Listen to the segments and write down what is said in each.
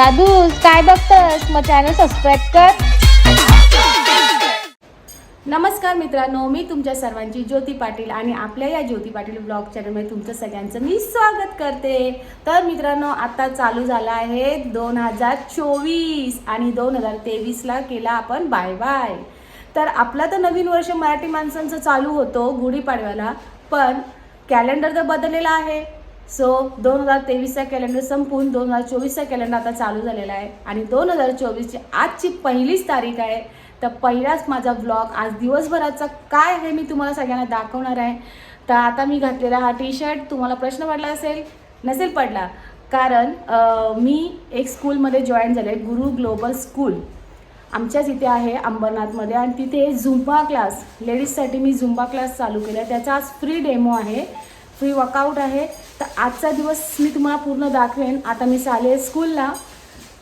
दादू काय बघतस? मग channel subscribe कर. नमस्कार मित्रांनो मी तुमच्या सर्वांची ज्योती पाटील आणि आपल्या या ज्योती पाटील ब्लॉग चॅनलमध्ये तुमचं सगळ्यांचं मी स्वागत करते. तर मित्रांनो आता चालू झाला आहे दोन हजार चोवीस आणि दोन हजार तेवीसला केला आपण बाय बाय तर आपला तर नवीन वर्ष मराठी माणसांचं चालू होतो गुढीपाडव्याला पण कॅलेंडर तर बदललेला आहे. सो दोन हजार तेवीसचा कॅलेंडर संपून दोन हजार चोवीसचा कॅलेंडर आता चालू झालेला आहे. आणि दोन हजार चोवीसची आजची पहिलीच तारीख आहे. तर पहिलाच माझा ब्लॉग आज दिवसभराचा काय आहे मी तुम्हाला सगळ्यांना दाखवणार आहे. तर आता मी घातलेला हा टी शर्ट तुम्हाला प्रश्न पडला असेल नसेल पडला. कारण मी एक स्कूलमध्ये जॉईन झाले गुरु ग्लोबल स्कूल आमच्याच इथे आहे अंबरनाथमध्ये आणि तिथे झुंबा क्लास लेडीजसाठी मी झुंबा क्लास चालू केला. त्याचा आज फ्री डेमो आहे. फ्री वर्कआउट आहे. तर आजचा दिवस मी तुम्हाला पूर्ण दाखवेन. आता मी चालेल स्कूलला.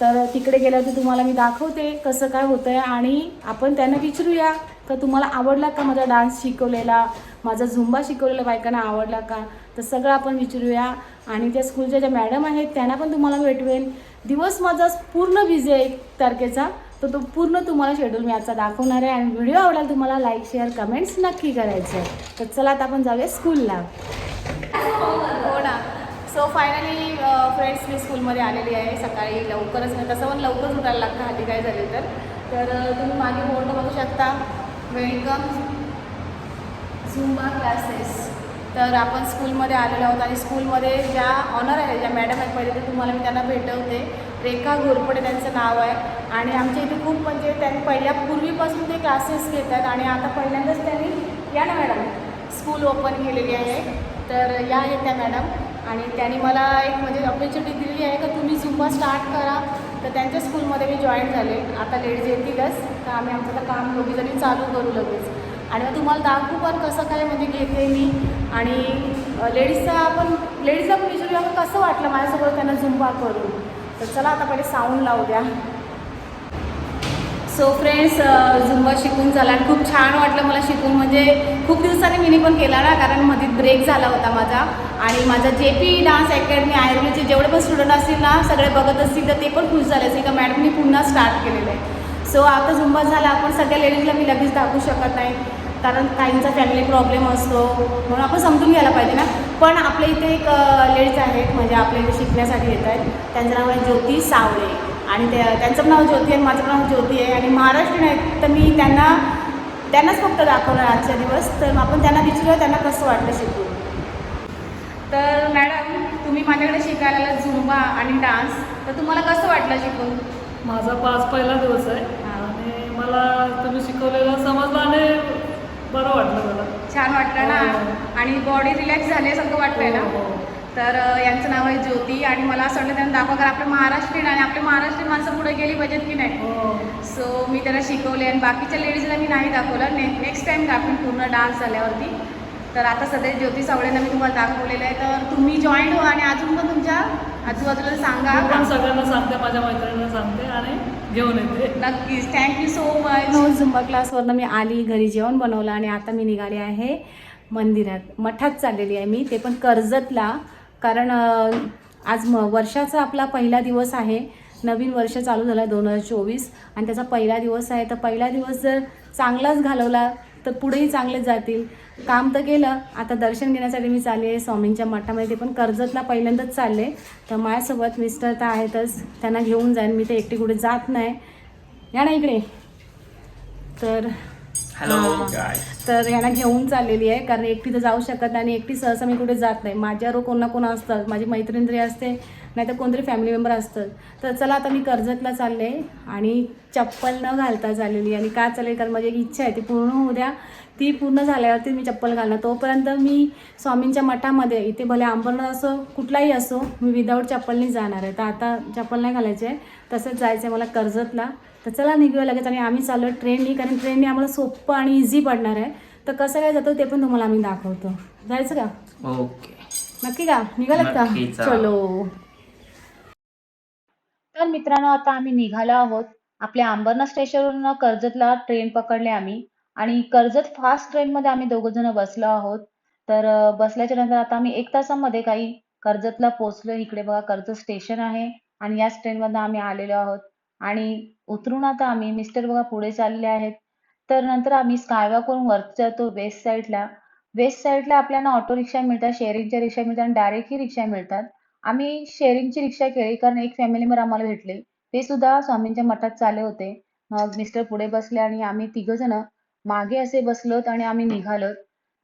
तर तिकडे गेल्यावर तुम्हाला मी दाखवते कसं काय होतं आहे आणि आपण त्यांना विचारूया का तुम्हाला आवडला का माझा डान्स शिकवलेला माझा झुंबा शिकवलेला बायकांना आवडला का? तर सगळं आपण विचारूया. आणि त्या स्कूलच्या ज्या मॅडम आहेत त्यांना पण तुम्हाला भेटवेन. दिवस माझा पूर्ण बिझी आहे एक तारखेचा. तर तो पूर्ण तुम्हाला शेड्यूल मी आजचा दाखवणार आहे. आणि व्हिडिओ आवडला तुम्हाला लाईक शेअर कमेंट्स नक्की करायचं आहे. तर चला आता आपण जाऊया स्कूलला हो ना. सो फायनली फ्रेंड्स मी स्कूलमध्ये आलेली आहे. सकाळी लवकरच नाही तसं पण लवकरच उठायला लागतं. हाती काय झाले तर. तर तुम्ही मागे बोर्ड बघू शकता. वेलकम झुंबा क्लासेस तर आपण स्कूलमध्ये आलेलो आहोत. आणि स्कूलमध्ये ज्या ऑनर आहे ज्या मॅडम आहेत पहिले ते तुम्हाला मी त्यांना भेटवते. रेखा घोरपडे त्यांचं नाव आहे. आणि आमच्या इथे खूप म्हणजे त्यांनी पहिल्या पूर्वीपासून ते क्लासेस घेतात आणि आता पहिल्यांदाच त्यांनी या ना मॅडम स्कूल ओपन केलेली आहे. तर या आहेत त्या मॅडम. आणि त्यांनी मला एक म्हणजे ऑपॉर्च्युनिटी दिलेली आहे का तुम्ही झुंबा स्टार्ट करा. तर त्यांच्या स्कूलमध्ये मी जॉईन झाले. आता लेडीज येतीलच तर आम्ही आमचं आता काम दोघी जणी चालू करू लगेच. आणि मग तुम्हाला दाखवू पण कसं काय म्हणजे घेते मी. आणि लेडीजचा आपण लेडीजला पण विचारूया कसं वाटलं माझ्यासोबत त्यांना झुंबा करून? तर चला आता पहिले साऊंड लावू द्या सो फ्रेंड्स झुंबा शिकून झाला आणि खूप छान वाटलं मला शिकून. म्हणजे खूप दिवसांनी मीने पण केला ना कारण मध्ये ब्रेक झाला होता माझा. आणि माझा जे पी डान्स अकॅडमी आयुर्वेदचे जेवढे पण स्टुडंट असतील ना सगळे बघत असतील तर ते पण खुश झाले असतील. का मॅडमनी पुन्हा स्टार्ट केलेलं आहे. सो आता झुंबा झाला आपण सगळ्या लेडीजला मी लगेच दाखवू शकत नाही. कारण काहींचा फॅमिली प्रॉब्लेम असतो. म्हणून आपण समजून घ्यायला पाहिजे ना. पण आपल्या इथे एक लेडीज आहेत म्हणजे आपल्या इथे शिकण्यासाठी येत आहेत. त्यांचं नाव आहे ज्योती सावळे. आणि ते त्यांचं पण नाव ज्योती आहे माझं नाव ज्योती आहे. आणि महाराष्ट्रीयन आहेत तर मी त्यांना त्यांनाच फक्त दाखवणार आजच्या दिवस. तर आपण त्यांना विचारूया त्यांना कसं वाटलं शिकून तर मॅडम तुम्ही माझ्याकडे शिकायला झुंबा आणि डान्स तर तुम्हाला कसं वाटलं शिकून? माझा पाच पहिला दिवस आहे. आणि मला तुम्ही शिकवलेलं समजलं आणि बरं वाटलं मला. छान वाटलं ना? हो. आणि बॉडी रिलॅक्स झाल्यासारखं वाटतंय ना? हो, हो. तर यांचं नाव आहे ज्योती आणि मला असं वाटलं त्यांना दाखवा कारण आपले महाराष्ट्रीयन आणि आपले महाराष्ट्रीयन माणसं पुढे गेली पाहिजेत की नाही? हो. सो मी त्यांना शिकवले आणि बाकीच्या लेडीजला मी नाही दाखवलं. ने नेक्स्ट टाईम दाखवून पूर्ण डान्स झाल्यावरती. तर आता सध्या ज्योती सावळेंना मी तुम्हाला दाखवलेलं आहे. तर तुम्ही जॉईन हो आणि अजून पण तुमच्या आजूबाजूला सांगा. सगळ्यांना सांगते माझ्या मैत्रिणींना सांगते आणि येते. नक्कीच. थँक्यू सो मच हो झुंबा क्लासवरनं मी आली घरी जेवण बनवलं आणि आता मी निघाली आहे मंदिरात. मठात चाललेली आहे मी. ते पण कर्जतला. कारण आज म वर्षाचा आपला पहिला दिवस आहे. नवीन वर्ष चालू झालं आहे दोन हजार चोवीस. आणि त्याचा पहिला दिवस आहे. तर पहिला दिवस जर चांगलाच घालवला तर पुढेही चांगलेच जातील. काम तर केलं. आता दर्शन घेण्यासाठी मी चालले आहे स्वामींच्या मठामध्ये. ते पण कर्जतला पहिल्यांदाच चालले. तर माझ्यासोबत मिस्टर तर आहेतच. त्यांना घेऊन जाईन. मी तर एकटी कुठे जात नाही. या ना इकडे. तर तर यांना घेऊन चाललेली आहे. कारण एकटी तर जाऊ शकत नाही आणि एकटी सहसा मी कुठे जात नाही. माझ्यावर कोण ना कोण असतं. माझी मैत्रीण तरी असते नाही तर कोणतरी फॅमिली मेंबर असतं. तर चला आता मी कर्जतला चालले. आणि चप्पल न घालता चाललेली आणि का चालेल? कारण माझी एक इच्छा आहे. ती पूर्ण होऊ द्या. ती पूर्ण झाल्यावरती मी चप्पल घालणार. तोपर्यंत मी स्वामींच्या मठामध्ये इथे भले अंबरनाथ असो कुठलाही असो मी विदाऊट चप्पलनी जाणार आहे. तर आता चप्पल नाही घालायचे आहे तसंच जायचं आहे मला कर्जतला. तर चला निघूया लगेच आणि आम्ही चाललो ट्रेननी कारण ट्रेननी आम्हाला सोपं आणि इझी पडणार आहे. तर कसं काय जातो ते पण तुम्हाला आम्ही दाखवतो. जायचं का? ओके. नक्की का? निघालात का. चलो. तर मित्रांनो आता आम्ही निघालो आहोत. आपल्या अंबरनाथ स्टेशनवरून कर्जतला ट्रेन पकडले आम्ही. आणि कर्जत फास्ट ट्रेनमध्ये आम्ही दोघ जण बसलो आहोत. तर बसल्याच्या नंतर आता आम्ही एक तासामध्ये काही कर्जतला पोहोचलो इकडे बघा कर्जत स्टेशन आहे आणि याच ट्रेनमधनं आम्ही आलेलो आहोत. आणि उतरून आता आम्ही मिस्टर बघा पुढे चालले आहेत. तर नंतर आम्ही स्कायवॉकवरून वरती जातो वेस्ट साईडला वेस्ट साईडला आपल्याला ऑटो रिक्षा मिळतात शेअरिंगच्या रिक्षा मिळतात आणि डायरेक्टही रिक्षा मिळतात. आम्ही शेअरिंगची रिक्षा केली कारण एक फॅमिली मेंबर आम्हाला भेटले. ते सुद्धा स्वामींच्या मठात चालले होते. मग मिस्टर पुढे बसले आणि आम्ही तिघ जण मागे असे बसलोत आणि आम्ही निघालोत.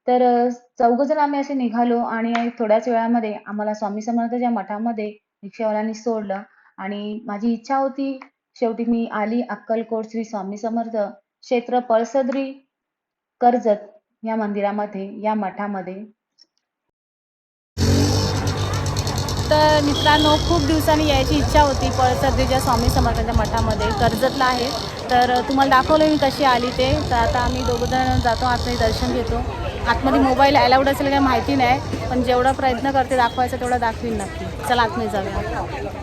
तर चौघ जण आम्ही असे निघालो आणि थोड्याच वेळामध्ये आम्हाला स्वामी समर्थाच्या मठामध्ये रिक्षावाल्यांनी सोडलं. आणि माझी इच्छा होती शेवटी मी आली अक्कलकोट श्री स्वामी समर्थ क्षेत्र पळसद्री कर्जत या मंदिरामध्ये या मठामध्ये. तर मित्रांनो खूप दिवसांनी यायची इच्छा होती पळसद्रीच्या स्वामी समर्थांच्या मठामध्ये. कर्जतला आहे. तर तुम्हाला दाखवलं मी कशी आली ते. तर आता आम्ही दोघं जण जातो आतमध्ये दर्शन घेतो. आतमध्ये मोबाईल अलाउड असेल काही माहिती नाही पण जेवढा प्रयत्न करते दाखवायचा तेवढा दाखवीन नक्की. चला आतमध्ये जाऊया.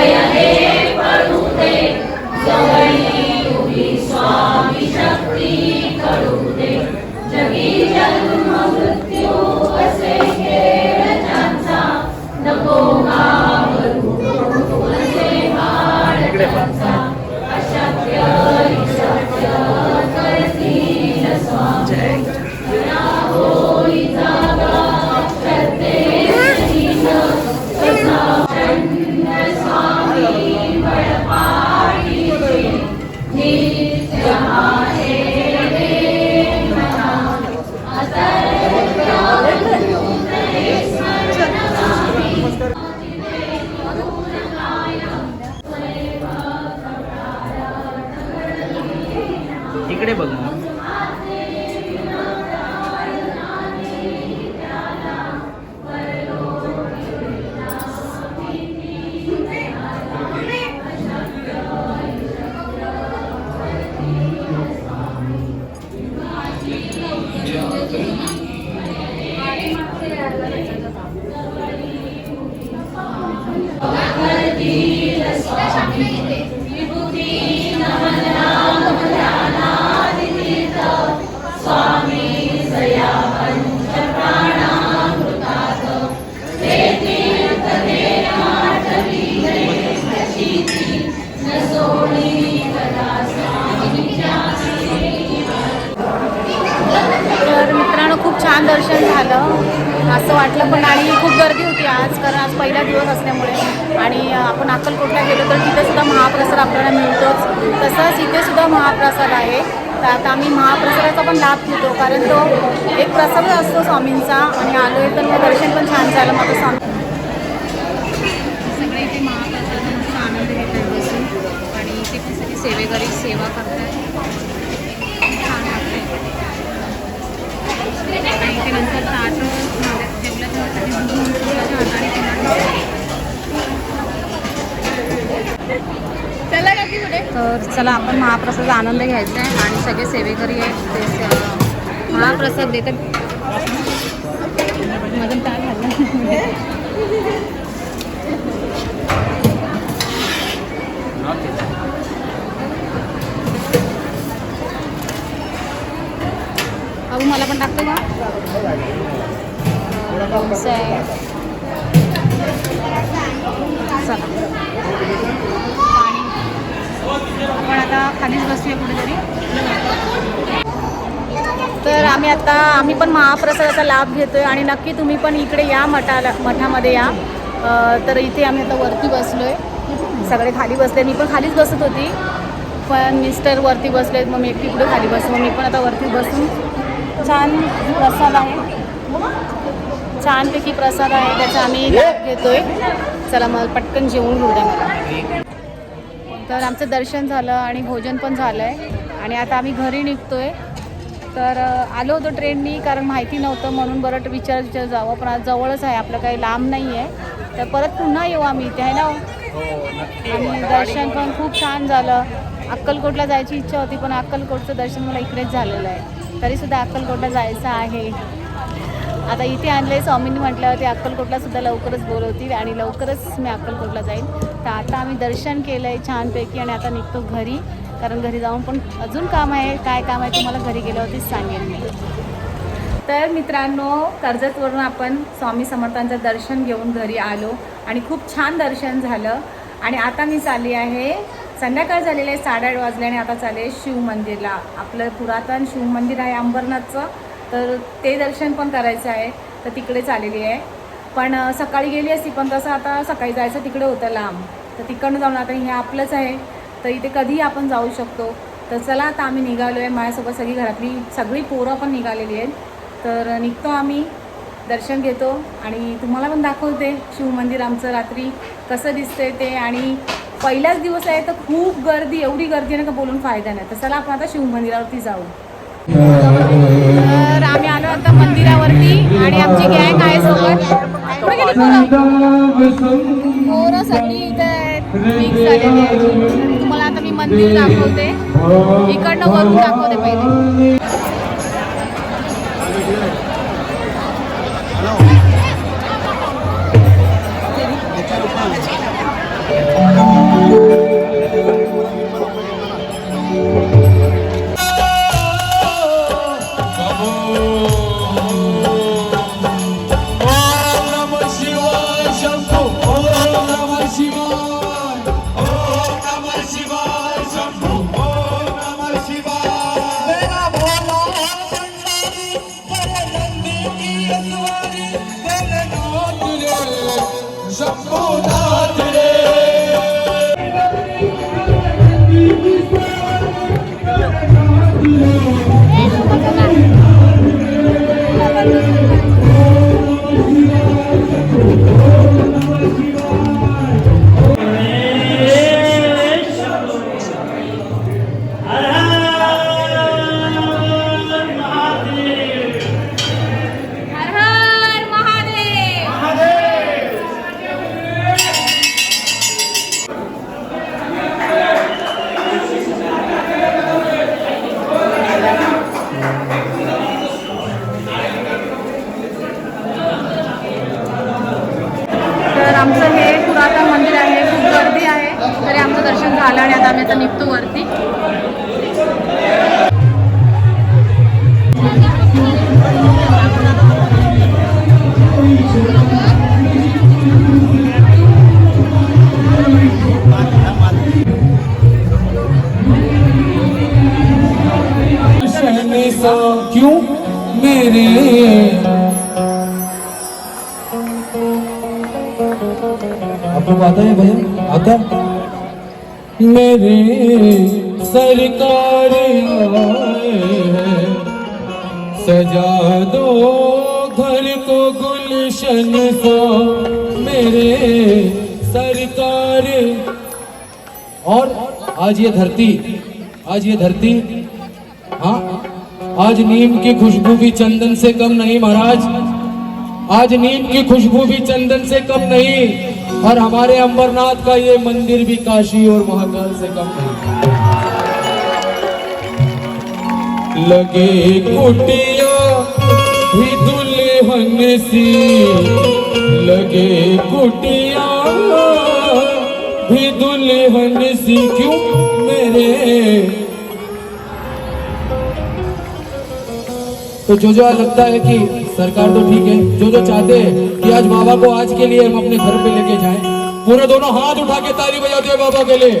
इकडे असं वाटलं पण आणि खूप गर्दी होती आज कारण आज पहिला दिवस असल्यामुळे. आणि आपण अक्कलकोटला गेलो तर तिथे सुद्धा महाप्रसाद आपल्याला मिळतोच. तसंच इथे सुद्धा महाप्रसाद आहे. तर आता आम्ही महाप्रसादाचा पण लाभ घेतो कारण तो एक प्रसाद असतो स्वामींचा आणि आलो आहे तर मग दर्शन पण छान झालं माझं स्वामी. सगळे इथे महाप्रसादाचा आनंद घेत बसून. आणि इथे पण सगळे सेवेकरी सेवा करतात छान वाटते इथे नंतर तर चला आपण महाप्रसाद आनंद घ्यायचा आहे आणि सगळे सेवेकरी आहेत ते महाप्रसाद देतात. मधून काय झालं अहो मला पण टाकतो का? खालीच बसूया कुठेतरी. तर आम्ही आता आम्ही पण महाप्रसादाचा लाभ घेतोय आणि नक्की तुम्ही पण इकडे या मठाला मठामध्ये या. तर इथे आम्ही आता वरती बसलोय. सगळे खाली बसले. मी पण खालीच बसत होती. पण मिस्टर वरती बसलेत मग मी एकटी कुठे खाली बसलो. मग मी पण आता वरती बसून छान प्रसाद आहे. छानपैकी प्रसाद आहे त्याचा आम्ही लाभ घेतोय. चला मग पटकन जेवून घेऊ द्या मला तर आमचं दर्शन झालं आणि भोजन पण झालं आहे आणि आता आम्ही घरी निघतोय. तर अ, आलो होतो ट्रेननी कारण माहिती नव्हतं म्हणून बरं विचार विचार जावं. पण आज जवळच आहे. आपलं काही लांब नाही आहे तर परत पुन्हा येऊ आम्ही इथे आहे ना? आणि दर्शन पण खूप छान झालं. अक्कलकोटला जायची इच्छा होती पण अक्कलकोटचं दर्शन मला इकडेच झालेलं आहे. तरीसुद्धा अक्कलकोटला जायचं आहे. आता इथे आणले स्वामींनी म्हटलं ते अक्कलकोटलासुद्धा लवकरच बोलवतील आणि लवकरच मी अक्कलकोटला जाईल तर आता आम्ही दर्शन केलं आहे छानपैकी आणि आता निघतो घरी. कारण घरी जाऊन पण अजून काम आहे. काय काम आहे तुम्हाला घरी गेल्यावरतीच सांगेन मी. तर मित्रांनो कर्जतवरून आपण स्वामी समर्थांचं दर्शन घेऊन घरी आलो आणि खूप छान दर्शन झालं. आणि आता मी चालली आहे संध्याकाळ झालेलं आहे साडेआठ वाजले आणि आता चालले शिवमंदिरला आपलं पुरातन शिवमंदिर आहे अंबरनाथचं. तर ते दर्शन पण करायचं आहे तर तिकडे आलेली आहे. पण सकाळी गेली असती पण तसं आता सकाळी जायचं तिकडे होतं लांब. तर तिकडनं जाऊन आता हे आपलंच आहे तर इथे कधीही आपण जाऊ शकतो. तर चला आता आम्ही निघालो आहे माझ्यासोबत सगळी घरातली सगळी पोरं पण निघालेली आहेत. तर निघतो आम्ही दर्शन घेतो आणि तुम्हाला पण दाखवते शिवमंदिर आमचं रात्री कसं दिसतंय ते. आणि पहिलाच दिवस आहे तर खूप गर्दी एवढी गर्दी आहे ना का बोलून फायदा नाही. तर चला आपण आता शिवमंदिरावरती जाऊ. आता मंदिरावरती आणि आमची गँग आहे सोबत. कुठे पोरं. सगळी इथे मिक्स झालेली आहे. तुम्हाला आता मी मंदिर दाखवते. इकडनं वरून दाखवते पहिले. सरकार सजा दो घर को गुलशन सा मेरे सरकार। और आज ये धरती, आज ये धरती हाँ आज नीम की खुशबू भी चंदन से कम नहीं महाराज। आज नीम की खुशबू भी चंदन से कम नहीं। और हमारे अंबरनाथ का ये मंदिर भी काशी और महाकाल से कम नहीं। लगे कुटिया भी दुल्हन सी। लगे कुटिया भी दुल्हन सी। क्यों मेरे? तो जो जो लगता है कि सरकार तो ठीक है, जो जो चाहते हैं कि आज बाबा को आज के लिए हम अपने घर पे लेके जाएँ, पूरे दोनों हाथ उठा के ताली बजाते हैं बाबा के लिए।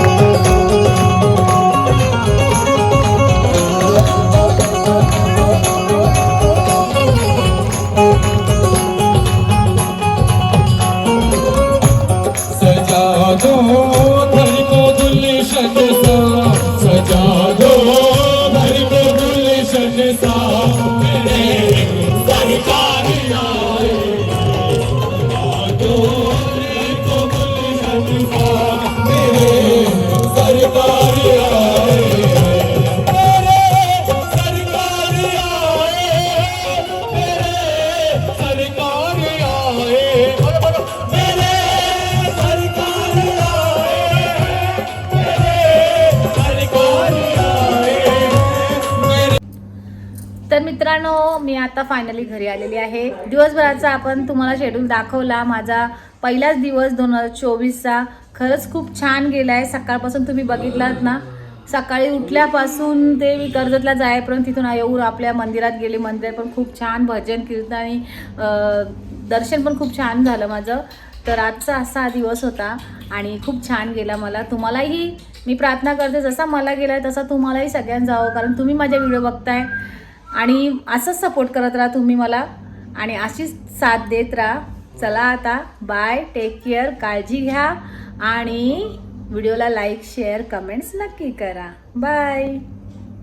finally घरी आलेली आहे. दिवसभराचा आपण तुम्हाला शेड्यूल दाखवला. माझा पहिलाच दिवस दोन हजार चोवीसचा. खरंच खूप छान गेला आहे सकाळपासून तुम्ही बघितलात ना सकाळी उठल्यापासून ते मी कर्जतला जायपर्यंत तिथून येऊर आपल्या मंदिरात गेले. मंदिरात पण खूप छान भजन कीर्तन आणि दर्शन पण खूप छान झालं माझं. तर आजचा असा दिवस होता आणि खूप छान गेला मला. तुम्हालाही मी प्रार्थना करते जसा मला गेला आहे तसा तुम्हालाही सगळ्यांना जावं कारण तुम्ही माझ्या व्हिडिओ बघताय. आणि असंच सपोर्ट करत राहा तुम्ही मला. आणि अशीच साथ देत राहा. चला आता बाय टेक केअर काळजी घ्या. आणि व्हिडिओला लाईक शेअर कमेंट्स नक्की करा. बाय